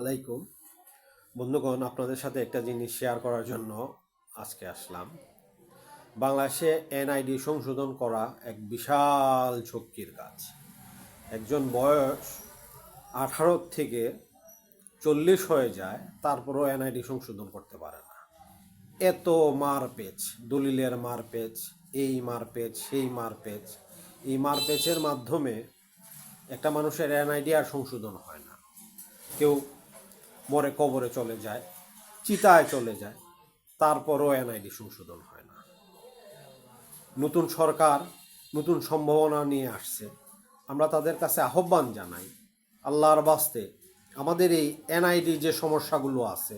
আলাইকুম। বন্ধুগণ, আপনাদের সাথে একটা জিনিস শেয়ার করার জন্য আজকে আসলাম। বাংলাদেশে এনআইডি সংশোধন করা এক বিশাল ঝক্কির কাজ। একজন বয়স আঠারো থেকে চল্লিশ হয়ে যায়, তারপরও এনআইডি সংশোধন করতে পারে না। এত মার পেচ দলিলের মার পেচ এই মার পেচ সেই মার পেচ এই মার পেচের মাধ্যমে একটা মানুষের এনআইডি আর সংশোধন হয় না। কেউ মরে কবরে চলে যায়, চিতায় চলে যায়, তারপরও এনআইডি সংশোধন হয় না। নতুন সরকার, নতুন সম্ভাবনা নিয়ে আসছে। আমরা তাদের কাছে আহ্বান জানাই, আল্লাহর বাস্তে আমাদের এই এনআইডি যে সমস্যাগুলো আছে,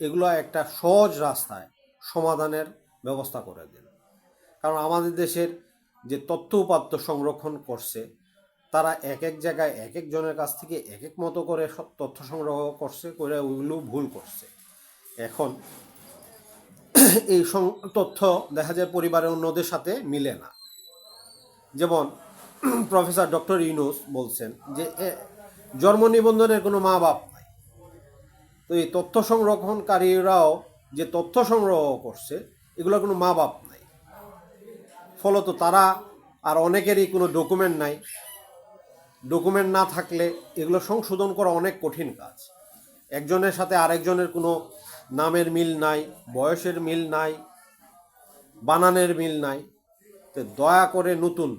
এগুলো একটা সহজ রাস্তায় সমাধানের ব্যবস্থা করে দিন। কারণ আমাদের দেশের যে তথ্য উপাত্ত সংরক্ষণ করছে তারা এক এক জায়গায় এক এক জনের কাছ থেকে এক এক মতো করে তথ্য সংগ্রহ করছে, করে ওইগুলো ভুল করছে। এখন এই তথ্য দেখা যায় পরিবারের অন্যদের সাথে মিলে না। যেমন প্রফেসর ডক্টর ইউনুস বলছেন যে জন্ম নিবন্ধনের কোনো মা বাপ নাই। তো এই তথ্য সংরক্ষণকারীরাও যে তথ্য সংগ্রহ করছে এগুলো কোনো মা বাপ নাই। ফলত তারা আর অনেকেরই কোনো ডকুমেন্ট নাই। ডকুমেন্ট না থাকলে এগুলো সংশোধন করা অনেক কঠিন কাজ। একজনের সাথে আরেকজনের কোনো নামের মিল নাই, বয়সের মিল নাই, বানানের মিল নাই। তো দয়া করে নতুন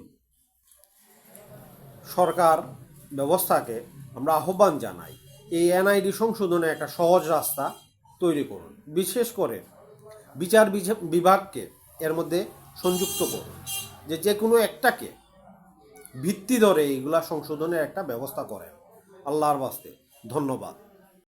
সরকার ব্যবস্থাকে আমরা আহ্বান জানাই, এই এনআইডি সংশোধনে একটা সহজ রাস্তা তৈরি করুন। বিশেষ করে বিচার বিভাগকে এর মধ্যে সংযুক্ত করুন, যে যে কোনো একটাকে ভিত্তি ধরে এইগুলা সংশোধনের একটা ব্যবস্থা করেন। আল্লাহর বাস্তে। ধন্যবাদ।